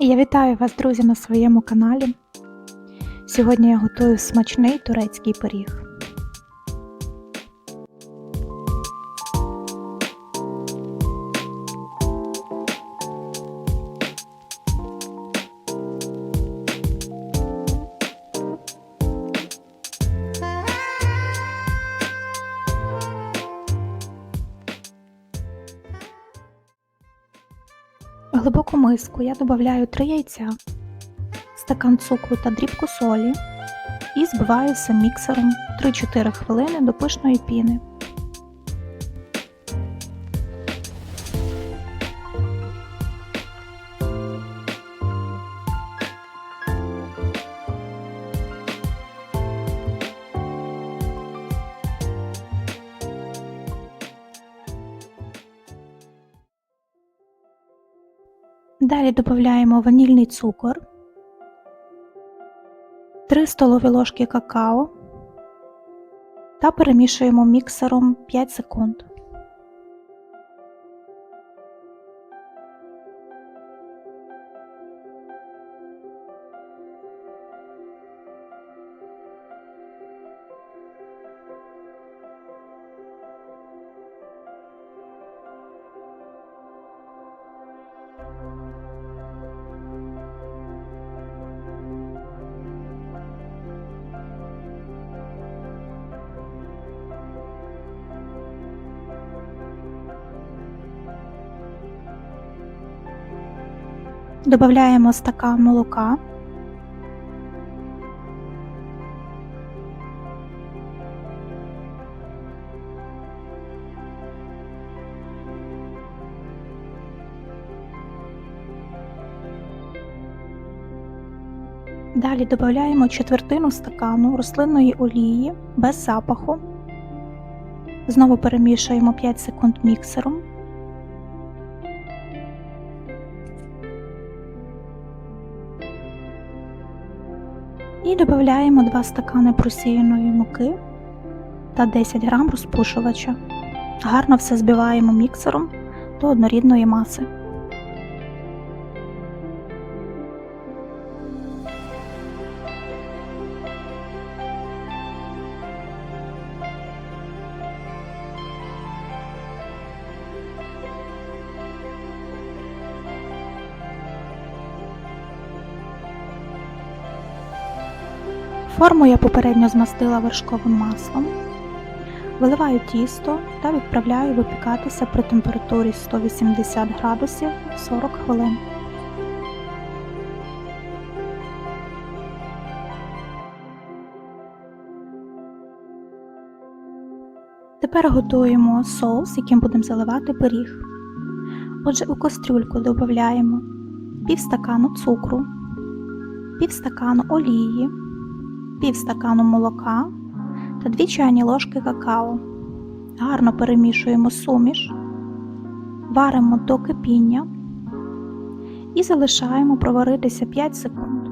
Я вітаю вас, друзі, на своєму каналі. Сьогодні я готую смачний турецький пиріг. Глибоку миску я додаю 3 яйця, стакан цукру та дрібку солі і збиваю все міксером 3-4 хвилини до пишної піни. Далі додаємо ванільний цукор, 3 столові ложки какао та перемішуємо міксером 5 секунд. Добавляємо стакан молока. Далі додаємо четвертину стакану рослинної олії без запаху. Знову перемішуємо 5 секунд міксером. І додаємо 2 стакани просіяної муки та 10 грам розпушувача. Гарно все збиваємо міксером до однорідної маси. Форму я попередньо змастила вершковим маслом, виливаю тісто та відправляю випікатися при температурі 180 градусів 40 хвилин. Тепер готуємо соус, яким будемо заливати пиріг. Отже, у кастрюльку додаємо пів стакану цукру, пів стакану олії пів стакану молока та 2 чайні ложки какао. Гарно перемішуємо суміш, варимо до кипіння і залишаємо проваритися 5 секунд.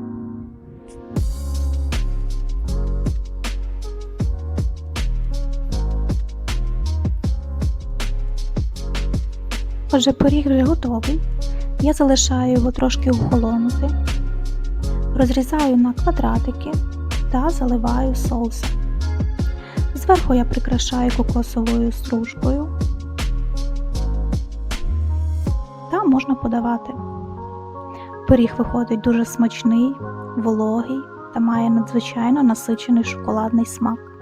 Отже, пиріг вже готовий. Я залишаю його трошки охолонути, розрізаю на квадратики та заливаю соусом. Зверху я прикрашаю кокосовою стружкою та можна подавати. Пиріг виходить дуже смачний, вологий та має надзвичайно насичений шоколадний смак.